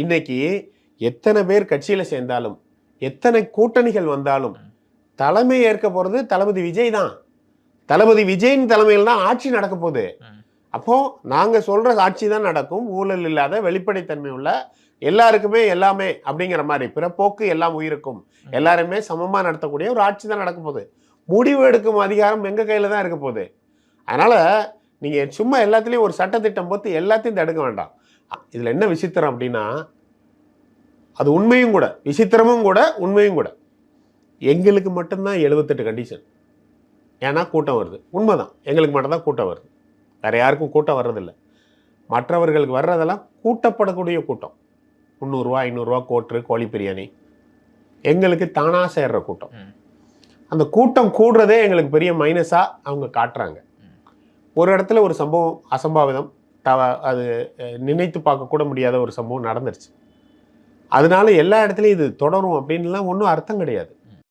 இன்னைக்கு எத்தனை பேர் கட்சியில் சேர்ந்தாலும் எத்தனை கூட்டணிகள் வந்தாலும் தலைமை ஏற்க போகிறது தளபதி விஜய் தான். தளபதி விஜயின் தலைமையில் தான் ஆட்சி நடக்க போகுது. அப்போது நாங்கள் சொல்கிற ஆட்சி தான் நடக்கும். ஊழல் இல்லாத வெளிப்படைத்தன்மை உள்ள எல்லாருக்குமே எல்லாமே அப்படிங்கிற மாதிரி பிறப்போக்கு எல்லாம் உயிருக்கும். எல்லாருமே சமமாக நடத்தக்கூடிய ஒரு ஆட்சி தான் நடக்க போகுது. முடிவு எடுக்கும் அதிகாரம் எங்கள் கையில் தான் இருக்க போகுது. அதனால் நீங்கள் சும்மா எல்லாத்துலேயும் ஒரு சட்டத்திட்டம் போட்டு எல்லாத்தையும் தடுக்க வேண்டாம். இதில் என்ன விசித்திரம் அப்படின்னா அது உண்மையும் கூட விசித்திரமும் கூட உண்மையும் கூட. எங்களுக்கு மட்டும்தான் எழுபத்தெட்டு கண்டிஷன் ஏன்னா கூட்டம் வருது. உண்மைதான். எங்களுக்கு மட்டும்தான் கூட்டம் வருது. வேறு யாருக்கும் கூட்டம் வர்றதில்ல. மற்றவர்களுக்கு வர்றதெல்லாம் கூட்டப்படக்கூடிய கூட்டம். முந்நூறுரூவா ஐநூறுரூவா கோட்ரு கோழி பிரியாணி. எங்களுக்கு தானாக சேர்ற கூட்டம். அந்த கூட்டம் கூடுறதே எங்களுக்கு பெரிய மைனஸாக அவங்க காட்டுறாங்க. ஒரு இடத்துல ஒரு சம்பவம் அசம்பாவிதம் தவ அது நினைத்து பார்க்கக்கூட முடியாத ஒரு சம்பவம் நடந்துருச்சு. அதனால எல்லா இடத்துலையும் இது தொடரும் அப்படின்லாம் ஒன்றும் அர்த்தம் கிடையாது.